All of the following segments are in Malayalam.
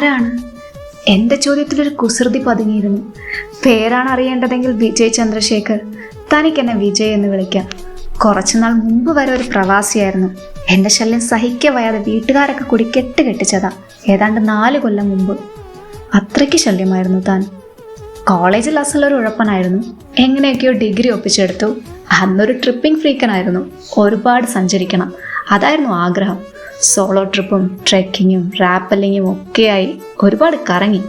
ആരാണ്? എന്റെ ചോദ്യത്തിലൊരു കുസൃതി പതുങ്ങിയിരുന്നു. പേരാണ് അറിയേണ്ടതെങ്കിൽ വിജയ് ചന്ദ്രശേഖർ. തനിക്ക് എന്നെ വിജയ് എന്ന് വിളിക്കാം. കുറച്ചുനാൾ മുമ്പ് വരെ ഒരു പ്രവാസിയായിരുന്നു. എന്റെ ശല്യം സഹിക്കവയാതെ വീട്ടുകാരൊക്കെ കൂടി കെട്ട് കെട്ടിച്ചതാ. ഏതാണ്ട് നാല് കൊല്ലം മുമ്പ്. അത്രയ്ക്ക് ശല്യമായിരുന്നു താൻ. കോളേജിൽ അസലൊരു ഉഴപ്പനായിരുന്നു. എങ്ങനെയൊക്കെയോ ഡിഗ്രി ഒപ്പിച്ചെടുത്തു. അന്നൊരു ട്രിപ്പിംഗ് ഫ്രീക്കനായിരുന്നു. ഒരുപാട് സഞ്ചരിക്കണം. അതായിരുന്നു ആഗ്രഹം. സോളോ ട്രിപ്പും ട്രെക്കിങ്ങും റാപ്പലിങ്ങും ഒക്കെയായി ഒരുപാട് കറങ്ങി.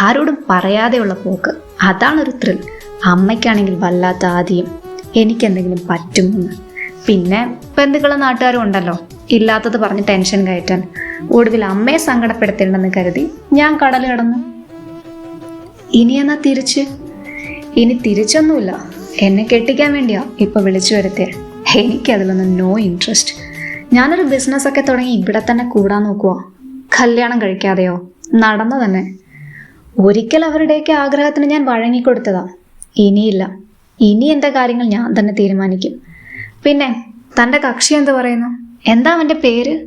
ആരോടും പറയാതെയുള്ള പോക്ക്. അതാണൊരു ത്രിൽ അമ്മയ്ക്കാണെങ്കിൽ വല്ലാത്ത ആദ്യം എനിക്കെന്തെങ്കിലും പറ്റുമെന്ന്. പിന്നെ ബന്ധുക്കളും നാട്ടുകാരും ഉണ്ടല്ലോ. ഇല്ലാത്തത് പറഞ്ഞ് ടെൻഷൻ കയറ്റാൻ. ഒടുവിൽ അമ്മയെ സങ്കടപ്പെടുത്തേണ്ടെന്ന് കരുതി ഞാൻ കടൽ കിടന്നു. എന്നാ തിരിച്ച്? ഇനി തിരിച്ചൊന്നുമില്ല. എന്നെ കെട്ടിക്കാൻ വേണ്ടിയാ ഇപ്പൊ വിളിച്ചു വരുത്തിയ. എനിക്കതിലൊന്നും നോ ഇൻട്രസ്റ്റ് ഞാനൊരു ബിസിനസ് ഒക്കെ തുടങ്ങി ഇവിടെ തന്നെ കൂടാൻ നോക്കുവോ. കല്യാണം കഴിക്കാതെയോ? നടന്നു തന്നെ. ഒരിക്കൽ അവരുടെയൊക്കെ ആഗ്രഹത്തിന് ഞാൻ വഴങ്ങിക്കൊടുത്തതാ. ഇനിയില്ല. ഇനി എന്താ കാര്യങ്ങൾ ഞാൻ തന്നെ തീരുമാനിക്കും. പിന്നെ തന്റെ കക്ഷി എന്ത് പറയുന്നു? എന്താ അവന്റെ പേര്?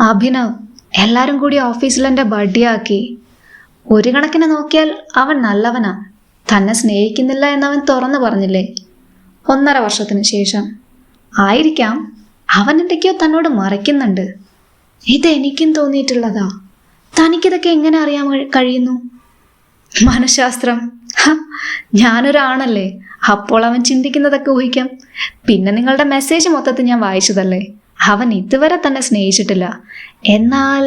അഭിനവ്. എല്ലാവരും കൂടി ഓഫീസിൽ എന്റെ ബഡ്ഡിയാക്കി ഒരു കണക്കിന് നോക്കിയാൽ അവൻ നല്ലവനാ. തന്നെ സ്നേഹിക്കുന്നില്ല എന്നവൻ തുറന്നു പറഞ്ഞില്ലേ? ഒന്നര വർഷത്തിന് ശേഷം. ആയിരിക്കാം. അവൻ എന്തൊക്കെയോ തന്നോട് മറയ്ക്കുന്നുണ്ട്. ഇതെനിക്കും തോന്നിയിട്ടുള്ളതാ. തനിക്കിതൊക്കെ എങ്ങനെ അറിയാൻ കഴിയുന്നു? മനഃശാസ്ത്രം. ഞാനൊരാണല്ലേ. അപ്പോൾ അവൻ ചിന്തിക്കുന്നതൊക്കെ ഊഹിക്കാം. പിന്നെ നിങ്ങളുടെ മെസ്സേജ് മൊത്തത്തിൽ ഞാൻ വായിച്ചതല്ലേ. അവൻ ഇതുവരെ തന്നെ സ്നേഹിച്ചിട്ടില്ല. എന്നാൽ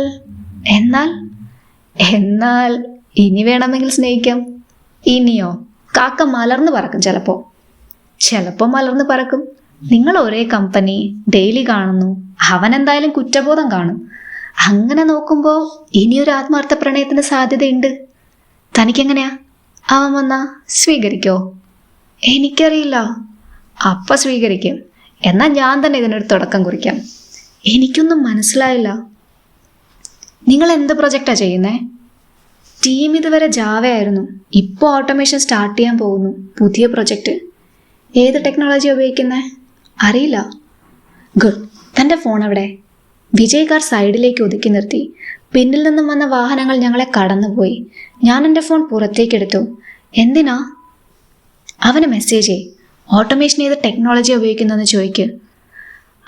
എന്നാൽ എന്നാൽ ഇനി വേണമെങ്കിൽ സ്നേഹിക്കാം. ഇനിയോ? കാക്ക മലർന്നു പറക്കും ചിലപ്പോ. ചിലപ്പോ മലർന്നു പറക്കും. നിങ്ങൾ ഒരേ കമ്പനി ഡെയിലി കാണുന്നു. അവൻ എന്തായാലും കുറ്റബോധം കാണും. അങ്ങനെ നോക്കുമ്പോൾ ഇനിയൊരു ആത്മാർത്ഥ പ്രണയത്തിന് സാധ്യതയുണ്ട്. തനിക്കെങ്ങനെയാ? അവൻ വന്നാ സ്വീകരിക്കോ? എനിക്കറിയില്ല. അപ്പ സ്വീകരിക്കും. എന്നാൽ ഞാൻ തന്നെ ഇതിനൊരു തുടക്കം കുറിക്കാം. എനിക്കൊന്നും മനസ്സിലായില്ല. നിങ്ങൾ എന്ത് പ്രൊജക്റ്റാ ചെയ്യുന്നേ? ടീം ഇതുവരെ ജാവയായിരുന്നു. ഇപ്പോൾ ഓട്ടോമേഷൻ സ്റ്റാർട്ട് ചെയ്യാൻ പോകുന്നു. പുതിയ പ്രൊജക്റ്റ് ഏത് ടെക്നോളജി ഉപയോഗിക്കുന്നേ? അറിയില്ല. ഗുഡ്. തന്റെ ഫോൺ അവിടെ. വിജയ് കാർ സൈഡിലേക്ക് ഒതുക്കി നിർത്തി. പിന്നിൽ നിന്നും വന്ന വാഹനങ്ങൾ ഞങ്ങളെ കടന്നുപോയി. ഞാൻ എന്റെ ഫോൺ പുറത്തേക്കെടുത്തു. എന്തിനാ? അവന് മെസ്സേജ് ഓട്ടോമേഷൻ ഏത് ടെക്നോളജി ഉപയോഗിക്കുന്നതെന്ന് ചോദിക്ക്.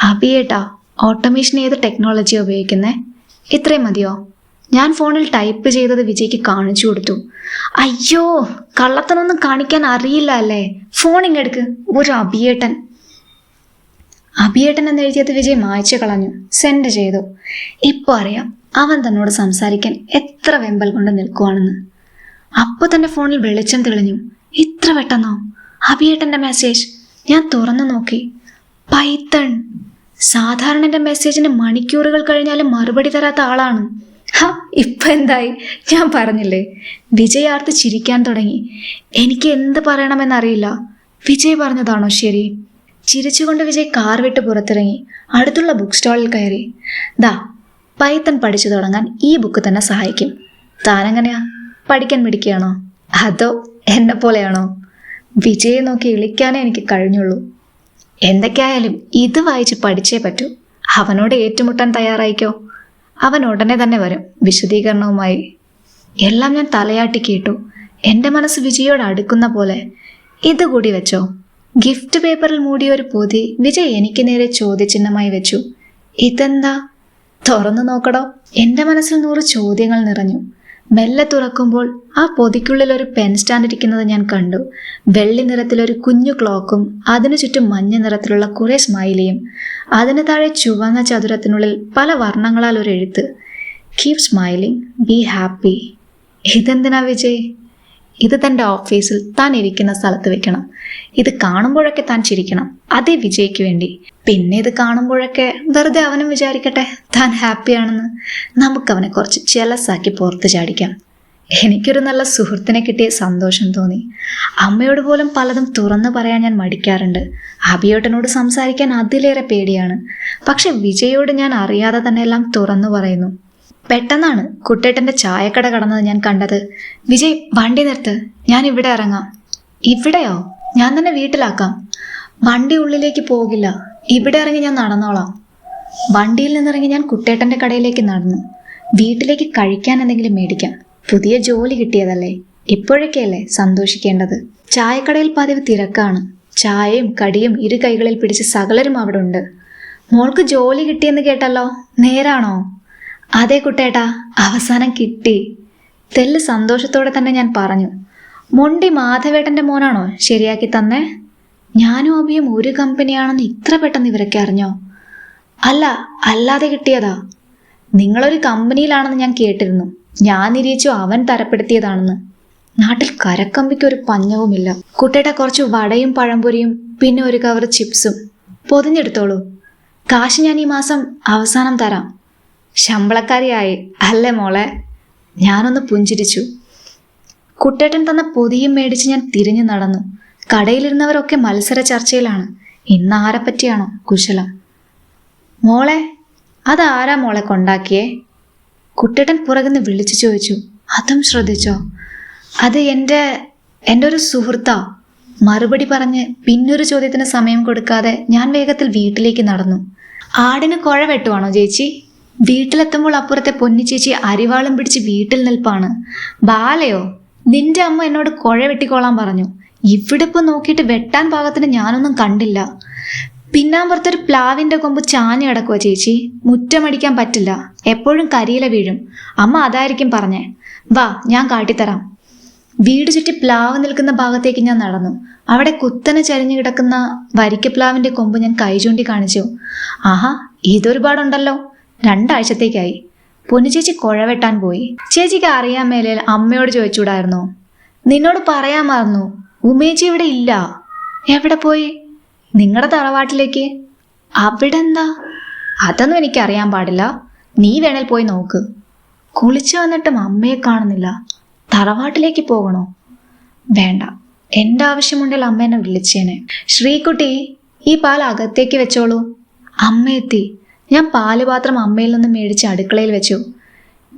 അബിയേട്ടാ ഓട്ടോമേഷൻ ഏത് ടെക്നോളജി ഉപയോഗിക്കുന്നേ? ഇത്രയും മതിയോ? ഞാൻ ഫോണിൽ ടൈപ്പ് ചെയ്തത് വിജയ്ക്ക് കാണിച്ചു കൊടുത്തു. അയ്യോ കള്ളത്തനൊന്നും കാണിക്കാൻ അറിയില്ല അല്ലേ? ഫോൺ ഇങ്ങെടുക്ക് ഒരു അബിയേട്ടൻ. അബിയേട്ടൻ എന്ന് എഴുതിയത് വിജയ് മായ്ച്ചു കളഞ്ഞു. സെൻഡ് ചെയ്തു. ഇപ്പോൾ അറിയാം അവൻ തന്നോട് സംസാരിക്കാൻ എത്ര വെമ്പൽ കൊണ്ട് നിൽക്കുവാണെന്ന്. അപ്പൊ തന്നെ ഫോണിൽ വെളിച്ചം തെളിഞ്ഞു. ഇത്ര പെട്ടെന്നോ? അഭിയേട്ടന്റെ മെസ്സേജ് ഞാൻ തുറന്നു നോക്കി. പൈത്തൺ. സാധാരണ എന്റെ മെസ്സേജിന് മണിക്കൂറുകൾ കഴിഞ്ഞാലും മറുപടി തരാത്ത ആളാണ്. ഹാ ഇപ്പൊ എന്തായി? ഞാൻ പറഞ്ഞില്ലേ? വിജയ് ആർത്ത് ചിരിക്കാൻ തുടങ്ങി. എനിക്ക് എന്ത് പറയണമെന്നറിയില്ല വിജയ് പറഞ്ഞതാണോ ശരി? ചിരിച്ചുകൊണ്ട് വിജയ് കാർ വിട്ട് പുറത്തിറങ്ങി. അടുത്തുള്ള ബുക്ക് സ്റ്റാളിൽ കയറി. ദാ പൈത്തൻ പഠിച്ചു തുടങ്ങാൻ ഈ ബുക്ക് തന്നെ സഹായിക്കും. താനെങ്ങനെയാ? പഠിക്കാൻ മിടിക്കുകയാണോ അതോ എന്നെ പോലെയാണോ? വിജയെ നോക്കി ഇളിക്കാനേ എനിക്ക് കഴിഞ്ഞുള്ളൂ. എന്തൊക്കെയായാലും ഇത് വായിച്ച് പഠിച്ചേ പറ്റൂ. അവനോട് ഏറ്റുമുട്ടാൻ തയ്യാറായിക്കോ? അവൻ ഉടനെ തന്നെ വരും വിശദീകരണവുമായി. എല്ലാം ഞാൻ തലയാട്ടി കേട്ടു. എന്റെ മനസ്സ് വിജയോട് അടുക്കുന്ന പോലെ. ഇതുകൂടി വെച്ചോ? ഗിഫ്റ്റ് പേപ്പറിൽ മൂടിയ ഒരു പൊതി വിജയ് എനിക്ക് നേരെ ചോദ്യചിഹ്നമായി വെച്ചു. ഇതെന്താ? തുറന്നു നോക്കടോ. എന്റെ മനസ്സിൽ നൂറ് ചോദ്യങ്ങൾ നിറഞ്ഞു. മെല്ലെ തുറക്കുമ്പോൾ ആ പൊതിക്കുള്ളിൽ ഒരു പെൻ സ്റ്റാൻഡ് ഇരിക്കുന്നത് ഞാൻ കണ്ടു. വെള്ളി നിറത്തിലൊരു കുഞ്ഞു ക്ലോക്കും അതിനു ചുറ്റും മഞ്ഞ നിറത്തിലുള്ള കുറെ സ്മൈലിയും അതിന് താഴെ ചുവന്ന ചതുരത്തിനുള്ളിൽ പല വർണങ്ങളാൽ ഒരു എഴുത്ത്. കീപ് സ്മൈലിംഗ് ബി ഹാപ്പി ഇതെന്തിനാ വിജയ്? ഇത് തന്റെ ഓഫീസിൽ താൻ ഇരിക്കുന്ന സ്ഥലത്ത് വെക്കണം. ഇത് കാണുമ്പോഴൊക്കെ താൻ ചിരിക്കണം. അതേ വിജയ്ക്ക് വേണ്ടി. പിന്നെ ഇത് കാണുമ്പോഴൊക്കെ വെറുതെ അവനും വിചാരിക്കട്ടെ താൻ ഹാപ്പിയാണെന്ന് നമുക്കവനെ കുറച്ച് ചെലസാക്കി പുറത്ത് ചാടിക്കാം. എനിക്കൊരു നല്ല സുഹൃത്തിനെ കിട്ടിയ സന്തോഷം തോന്നി. അമ്മയോട് പോലും പലതും തുറന്നു പറയാൻ ഞാൻ മടിക്കാറുണ്ട്. അബിയോട്ടനോട് സംസാരിക്കാൻ അതിലേറെ പേടിയാണ്. പക്ഷെ വിജയോട് ഞാൻ അറിയാതെ തന്നെ എല്ലാം തുറന്നു പറയുന്നു. പെട്ടെന്നാണ് കുട്ടേട്ടന്റെ ചായക്കട കടന്നത് ഞാൻ കണ്ടത്. വിജയ് വണ്ടി നിർത്ത്. ഞാൻ ഇവിടെ ഇറങ്ങാം. ഇവിടെയോ? ഞാൻ തന്നെ വീട്ടിലാക്കാം. വണ്ടി ഉള്ളിലേക്ക് പോകില്ല. ഇവിടെ ഇറങ്ങി ഞാൻ നടന്നോളാം. വണ്ടിയിൽ നിന്നിറങ്ങി ഞാൻ കുട്ടേട്ടന്റെ കടയിലേക്ക് നടന്നു. വീട്ടിലേക്ക് കഴിക്കാൻ എന്തെങ്കിലും മേടിക്കാം. പുതിയ ജോലി കിട്ടിയതല്ലേ? ഇപ്പോഴൊക്കെയല്ലേ സന്തോഷിക്കേണ്ടത്? ചായക്കടയിൽ പതിവ് തിരക്കാണ്. ചായയും കടിയും ഇരു കൈകളിൽ പിടിച്ച് സകലരും അവിടെ ഉണ്ട് മോൾക്ക് ജോലി കിട്ടിയെന്ന് കേട്ടല്ലോ? നേരാണോ? അതെ കുട്ടേട്ടാ അവസാനം കിട്ടി. തെല്ല് സന്തോഷത്തോടെ തന്നെ ഞാൻ പറഞ്ഞു. മൊണ്ടി മാധവേട്ടന്റെ മോനാണോ ശരിയാക്കി തന്നേ? ഞാനും അഭിയും ഒരു കമ്പനിയാണെന്ന് ഇത്ര പെട്ടെന്ന് ഇവരൊക്കെ അറിഞ്ഞോ? അല്ല അല്ലാതെ കിട്ടിയതാ. നിങ്ങളൊരു കമ്പനിയിലാണെന്ന് ഞാൻ കേട്ടിരുന്നു. ഞാൻ നിരീച്ചു അവൻ തരപ്പെടുത്തിയതാണെന്ന്. നാട്ടിൽ കരക്കമ്പിക്ക് ഒരു പഞ്ഞവുമില്ല. കുട്ടേട്ട കുറച്ച് വടയും പഴംപൊരിയും പിന്നെ ഒരു കവർ ചിപ്സും. പൊതിഞ്ഞെടുത്തോളൂ. കാശ് ഞാൻ ഈ മാസം അവസാനം തരാം. ശമ്പളക്കാരിയായി. അല്ലേ മോളെ? ഞാനൊന്ന് പുഞ്ചിരിച്ചു. കുട്ടേട്ടൻ തന്ന പൊതിയും മേടിച്ച് ഞാൻ തിരിഞ്ഞു നടന്നു. കടയിലിരുന്നവരൊക്കെ മത്സര ചർച്ചയിലാണ്. ഇന്ന് ആരെ പറ്റിയാണോ കുശലം? മോളെ അതാരാ മോളെ കൊണ്ടാക്കിയേ? കുട്ടേട്ടൻ പുറകുന്ന് വിളിച്ചു ചോദിച്ചു. അതും ശ്രദ്ധിച്ചോ? അത് എന്റെ എന്റെ ഒരു സുഹൃത്താ. മറുപടി പറഞ്ഞ് പിന്നൊരു ചോദ്യത്തിന് സമയം കൊടുക്കാതെ ഞാൻ വേഗത്തിൽ വീട്ടിലേക്ക് നടന്നു. ആടിന് കുഴ വെട്ടുവാണോ ചേച്ചി? വീട്ടിലെത്തുമ്പോൾ അപ്പുറത്തെ പൊന്നി ചേച്ചി അരിവാളും പിടിച്ച് വീട്ടിൽ നിൽപ്പാണ്. ബാലയോ നിന്റെ അമ്മ എന്നോട് കുഴ വെട്ടിക്കോളാൻ പറഞ്ഞു. ഇവിടെ ഇപ്പൊ നോക്കിയിട്ട് വെട്ടാൻ പാകത്തിന് ഞാനൊന്നും കണ്ടില്ല. പിന്നാമ്പുറത്തൊരു പ്ലാവിന്റെ കൊമ്പ് ചാഞ്ഞു കിടക്കുക ചേച്ചി. മുറ്റമടിക്കാൻ പറ്റില്ല. എപ്പോഴും കരിയില വീഴും. അമ്മ അതായിരിക്കും പറഞ്ഞേ. വാ ഞാൻ കാട്ടിത്തരാം. വീട് ചുറ്റി പ്ലാവ് നിൽക്കുന്ന ഭാഗത്തേക്ക് ഞാൻ നടന്നു. അവിടെ കുത്തനെ ചരിഞ്ഞു കിടക്കുന്ന വരിക്കപ്ലാവിന്റെ കൊമ്പ് ഞാൻ കൈ ചൂണ്ടി കാണിച്ചു. ആഹാ ഇതൊരുപാടുണ്ടല്ലോ. രണ്ടാഴ്ചത്തേക്കായി. പൊന്നുചേച്ചി ചേച്ചി കുഴവെട്ടാൻ പോയി. ചേച്ചിക്ക് അറിയാൻ മേലെ അമ്മയോട് ചോദിച്ചൂടായിരുന്നു നിന്നോട് പറയാൻ മറന്നു. ഉമേച്ചി ഇവിടെ ഇല്ല. എവിടെ പോയി? നിങ്ങളുടെ തറവാട്ടിലേക്ക്. അവിടെ എന്താ അതൊന്നും എനിക്കറിയാൻ പാടില്ല. നീ വേണേൽ പോയി നോക്ക്. കുളിച്ചു വന്നിട്ടും അമ്മയെ കാണുന്നില്ല. തറവാട്ടിലേക്ക് പോകണോ? വേണ്ട. എന്റെ ആവശ്യമുണ്ടെങ്കിൽ അമ്മ എന്നെ വിളിച്ചേനെ. ശ്രീകുട്ടി ഈ പാൽ അകത്തേക്ക് വെച്ചോളൂ. അമ്മ എത്തി. ഞാൻ പാലുപാത്രം അമ്മയിൽ നിന്ന് മേടിച്ച് അടുക്കളയിൽ വെച്ചു.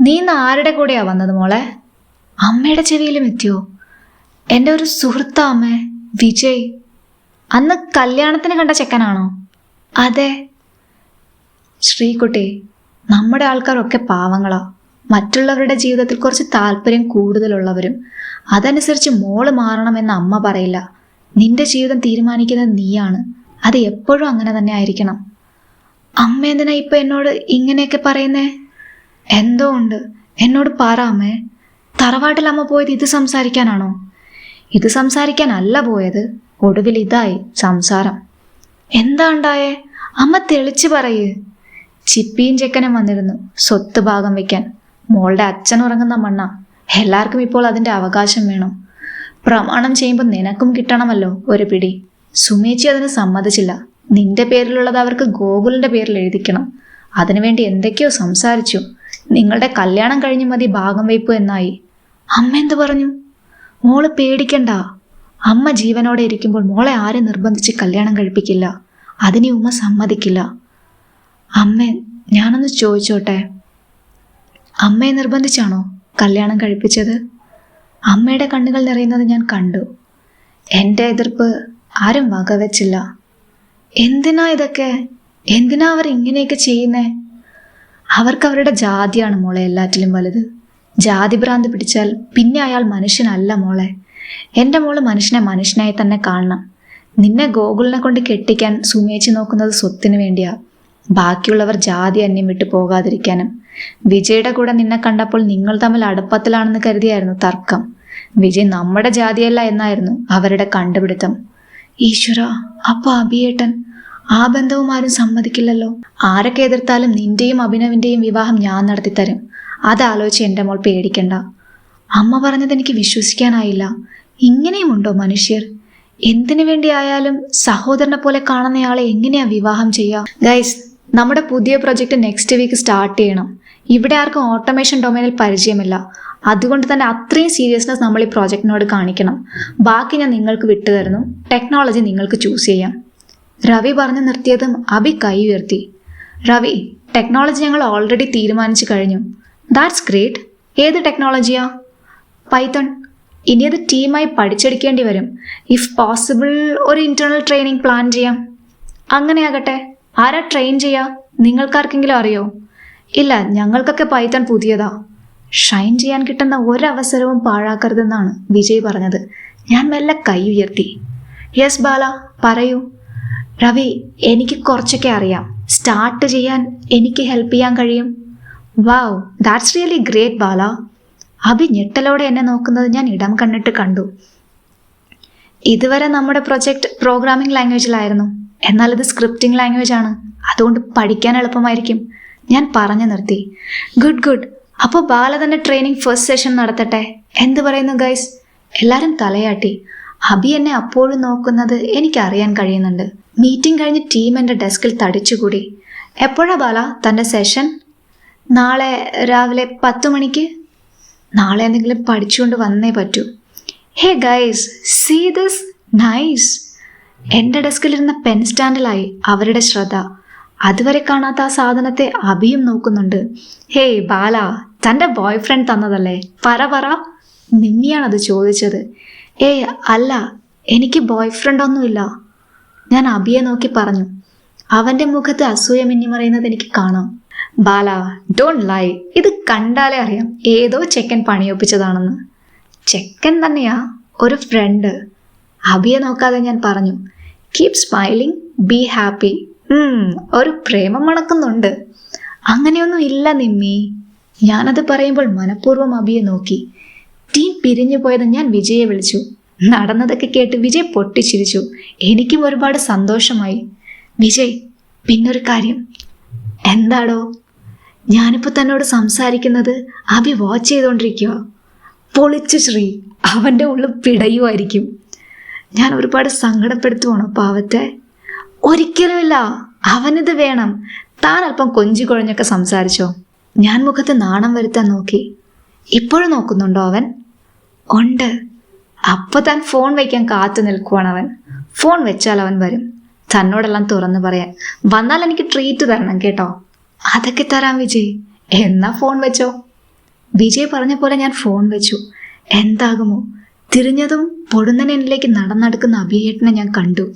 നീ ഇന്ന് ആരുടെ കൂടെയാ വന്നത് മോളെ? അമ്മയുടെ ചെവിയിലും എത്തിയോ? എന്റെ ഒരു സുഹൃത്താ അമ്മേ വിജയ്. അന്ന് കല്യാണത്തിന് കണ്ട ചെക്കനാണോ? അതെ. ശ്രീകുട്ടി നമ്മുടെ ആൾക്കാരൊക്കെ പാവങ്ങളാ. മറ്റുള്ളവരുടെ ജീവിതത്തിൽ കുറച്ച് താല്പര്യം കൂടുതലുള്ളവരും അതനുസരിച്ച് മോൾ മാറണമെന്ന് അമ്മ പറയില്ല. നിന്റെ ജീവിതം തീരുമാനിക്കുന്നത് നീയാണ്. അത് എപ്പോഴും അങ്ങനെ തന്നെ ആയിരിക്കണം. അമ്മ എന്തിനാ ഇപ്പൊ എന്നോട് ഇങ്ങനെയൊക്കെ പറയുന്നേ? എന്തോ ഉണ്ട്. എന്നോട് പറ അമ്മേ. തറവാട്ടിൽ അമ്മ പോയത് ഇത് സംസാരിക്കാനാണോ? ഇത് സംസാരിക്കാൻ അല്ല പോയത്. ഒടുവിൽ ഇതായി സംസാരം. എന്താ ഉണ്ടായേ? അമ്മ തെളിച്ചു പറയേ. ചിപ്പിയും ചെക്കനും വന്നിരുന്നു സ്വത്ത് ഭാഗം വെക്കാൻ. മോളുടെ അച്ഛൻ ഉറങ്ങുന്ന മണ്ണ. എല്ലാവർക്കും ഇപ്പോൾ അതിന്റെ അവകാശം വേണം. പ്രമാണം ചെയ്യുമ്പോൾ നിനക്കും കിട്ടണമല്ലോ ഒരു പിടി. സുമേച്ചി അതിന് സമ്മതിച്ചില്ല. നിന്റെ പേരിലുള്ളത് അവർക്ക് ഗോകുലിന്റെ പേരിൽ എഴുതിക്കണം. അതിനുവേണ്ടി എന്തൊക്കെയോ സംസാരിച്ചു. നിങ്ങളുടെ കല്യാണം കഴിഞ്ഞു മതി ഭാഗം വയ്പ് എന്നായി. അമ്മ എന്ത് പറഞ്ഞു? മോൾ പേടിക്കണ്ട. അമ്മ ജീവനോടെ ഇരിക്കുമ്പോൾ മോളെ ആരും നിർബന്ധിച്ച് കല്യാണം കഴിപ്പിക്കില്ല. അതിനെ ഉമ്മ സമ്മതിക്കില്ല. അമ്മ ഞാനൊന്ന് ചോദിച്ചോട്ടെ? അമ്മയെ നിർബന്ധിച്ചാണോ കല്യാണം കഴിപ്പിച്ചത്? അമ്മയുടെ കണ്ണുകൾ നിറയുന്നത് ഞാൻ കണ്ടു. എന്റെ എതിർപ്പ് ആരും വകവെച്ചില്ല. എന്തിനാ ഇതൊക്കെ? എന്തിനാ അവർ ഇങ്ങനെയൊക്കെ ചെയ്യുന്നേ? അവർക്ക് അവരുടെ ജാതിയാണ് മോളെ എല്ലാറ്റിലും വലുത്. ജാതി ഭ്രാന്ത് പിടിച്ചാൽ പിന്നെ അയാൾ മനുഷ്യനല്ല മോളെ. എന്റെ മോൾ മനുഷ്യനെ മനുഷ്യനായി തന്നെ കാണണം. നിന്നെ ഗോകുലിനെ കൊണ്ട് കെട്ടിക്കാൻ സുമേച്ച് നോക്കുന്നത് സ്വത്തിന് വേണ്ടിയാ. ബാക്കിയുള്ളവർ ജാതി അന്യം വിട്ടു പോകാതിരിക്കാനും. വിജയുടെ കൂടെ നിന്നെ കണ്ടപ്പോൾ നിങ്ങൾ തമ്മിൽ അടുപ്പത്തിലാണെന്ന് കരുതിയായിരുന്നു തർക്കം. വിജയ് നമ്മുടെ ജാതിയല്ല എന്നായിരുന്നു അവരുടെ കണ്ടുപിടുത്തം. ഈശ്വര അപ്പൊ അഭിയേട്ടൻ. ആ ബന്ധവും ആരും സമ്മതിക്കില്ലല്ലോ. ആരൊക്കെ എതിർത്താലും നിന്റെയും അഭിനവിന്റെയും വിവാഹം ഞാൻ നടത്തിത്തരും. അതാലോചിച്ച് എന്റെ മോൾ പേടിക്കണ്ട. അമ്മ പറഞ്ഞത് എനിക്ക് വിശ്വസിക്കാനായില്ല. ഇങ്ങനെയുമുണ്ടോ മനുഷ്യർ? എന്തിനു വേണ്ടിയായാലും സഹോദരനെ പോലെ കാണുന്നയാളെ എങ്ങനെയാ വിവാഹം ചെയ്യുക ഗൈസ് നമ്മുടെ പുതിയ പ്രൊജക്റ്റ് നെക്സ്റ്റ് വീക്ക് സ്റ്റാർട്ട് ചെയ്യണം. ഇവിടെ ആർക്കും ഓട്ടോമേഷൻ ഡൊമൈനിൽ പരിചയമില്ല. അതുകൊണ്ട് തന്നെ അത്രയും സീരിയസ്നെസ് നമ്മൾ ഈ പ്രോജക്റ്റിനോട് കാണിക്കണം. ബാക്കി ഞാൻ നിങ്ങൾക്ക് വിട്ടുതരുന്നു ടെക്നോളജി നിങ്ങൾക്ക് ചൂസ് ചെയ്യാം. രവി പറഞ്ഞു നിർത്തിയതും അബി കൈ ഉയർത്തി. രവി ടെക്നോളജി ഞങ്ങൾ ഓൾറെഡി തീരുമാനിച്ചു കഴിഞ്ഞു. ദാറ്റ്സ് ഗ്രേറ്റ് ഏത് ടെക്നോളജിയാ പൈത്തൺ ഇനി അത് ടീമായി പഠിച്ചെടുക്കേണ്ടി വരും. ഇഫ് പോസിബിൾ ഒരു ഇന്റേണൽ ട്രെയിനിങ് പ്ലാൻ ചെയ്യാം. അങ്ങനെയാകട്ടെ ആരാ ട്രെയിൻ ചെയ്യുക നിങ്ങൾക്കാർക്കെങ്കിലും അറിയോ? ഇല്ല ഞങ്ങൾക്കൊക്കെ പൈത്തൺ പുതിയതാ. ഷൈൻ ചെയ്യാൻ കിട്ടുന്ന ഒരവസരവും പാഴാക്കരുതെന്നാണ് വിജയ് പറഞ്ഞത്. ഞാൻ മെല്ലെ കൈ ഉയർത്തി. യെസ് ബാല പറയൂ. രവി എനിക്ക് കുറച്ചൊക്കെ അറിയാം. സ്റ്റാർട്ട് ചെയ്യാൻ എനിക്ക് ഹെൽപ്പ് ചെയ്യാൻ കഴിയും? Wow that's really great Bala. Abhi ഞെട്ടലോടെ എന്നെ നോക്കുന്നത് ഞാൻ ഇടം കണ്ടിട്ട് കണ്ടു. ഇതുവരെ നമ്മുടെ പ്രൊജക്ട് പ്രോഗ്രാമിംഗ് ലാംഗ്വേജിലായിരുന്നു. എന്നാൽ ഇത് സ്ക്രിപ്റ്റിംഗ് ലാംഗ്വേജ് ആണ്. അതുകൊണ്ട് പഠിക്കാൻ എളുപ്പമായിരിക്കും. ഞാൻ പറഞ്ഞു നിർത്തി. Good good. അപ്പോൾ ബാല തന്നെ ട്രെയിനിങ് ഫസ്റ്റ് സെഷൻ നടത്തട്ടെ? എന്ത് പറയുന്നു ഗൈസ് എല്ലാവരും തലയാട്ടി. അബി എന്നെ അപ്പോഴും നോക്കുന്നത് എനിക്ക് അറിയാൻ കഴിയുന്നുണ്ട്. മീറ്റിംഗ് കഴിഞ്ഞ് ടീം എന്റെ ഡെസ്കിൽ തടിച്ചുകൂടി. എപ്പോഴാ ബാല തന്റെ സെഷൻ നാളെ രാവിലെ പത്ത് മണിക്ക്? നാളെ എന്തെങ്കിലും പഠിച്ചുകൊണ്ട് വന്നേ പറ്റൂ. Hey guys see this nice എന്റെ ഡെസ്കിലിരുന്ന പെൻ സ്റ്റാൻഡിലായി അവരുടെ ശ്രദ്ധ. അതുവരെ കാണാത്ത ആ സാധനത്തെ അഭിയും നോക്കുന്നുണ്ട്. ഹേയ് ബാല തന്റെ ബോയ് ഫ്രണ്ട് തന്നതല്ലേ? പറ പറ. നിമ്മിയാണത് ചോദിച്ചത്. ഏയ് അല്ല എനിക്ക് ബോയ് ഫ്രണ്ട് ഒന്നുമില്ല. ഞാൻ അഭിയെ നോക്കി പറഞ്ഞു. അവന്റെ മുഖത്ത് അസൂയ മിന്നി മറയുന്നത് എനിക്ക് കാണാം. ബാല ഡോണ്ട് ലൈ ഇത് കണ്ടാലേ അറിയാം ഏതോ ചെക്കൻ പണിയൊപ്പിച്ചതാണെന്ന്. ചെക്കൻ തന്നെയാ ഒരു ഫ്രണ്ട് അഭിയെ നോക്കാതെ ഞാൻ പറഞ്ഞു കീപ് സ്മൈലിംഗ് ബി ഹാപ്പി ഒരു പ്രേമം മണക്കുന്നുണ്ട്. അങ്ങനെയൊന്നും ഇല്ല നിമ്മി. ഞാനത് പറയുമ്പോൾ മനഃപൂർവം അഭിയെ നോക്കി. ടീം പിരിഞ്ഞു പോയത് ഞാൻ വിജയെ വിളിച്ചു. നടന്നതൊക്കെ കേട്ട് വിജയ് പൊട്ടിച്ചിരിച്ചു. എനിക്കും ഒരുപാട് സന്തോഷമായി. വിജയ് പിന്നൊരു കാര്യം. എന്താടോ? ഞാനിപ്പോൾ തന്നോട് സംസാരിക്കുന്നത് അഭി വാച്ച് ചെയ്തുകൊണ്ടിരിക്കുക പൊളിച്ചു ശ്രീ അവന്റെ ഉള്ളിൽ പിടയുമായിരിക്കും ഞാൻ ഒരുപാട് സങ്കടപ്പെടുത്തുവാണോ പാവത്തെ? ഒരിക്കലുമില്ല. അവനിത് വേണം. താൻ അല്പം കൊഞ്ചി കുഴഞ്ഞൊക്കെ സംസാരിച്ചോ? ഞാൻ മുഖത്ത് നാണം വരുത്താൻ നോക്കി. ഇപ്പോഴും നോക്കുന്നുണ്ടോ അവൻ? ഉണ്ട്. അപ്പൊ താൻ ഫോൺ വയ്ക്കാൻ കാത്തു നിൽക്കുവാണ് അവൻ. ഫോൺ വെച്ചാൽ അവൻ വരും. തന്നോടെല്ലാം തുറന്നു പറയാൻ. വന്നാൽ എനിക്ക് ട്രീറ്റ് തരണം കേട്ടോ. അതൊക്കെ തരാം വിജയ് എന്നാ ഫോൺ വെച്ചോ? വിജയ് പറഞ്ഞ പോലെ ഞാൻ ഫോൺ വെച്ചു. എന്താകുമോ? തിരിഞ്ഞതും പൊടുന്നനിലേക്ക് നടന്നെടുക്കുന്ന അഭിയേട്ടനെ ഞാൻ കണ്ടു.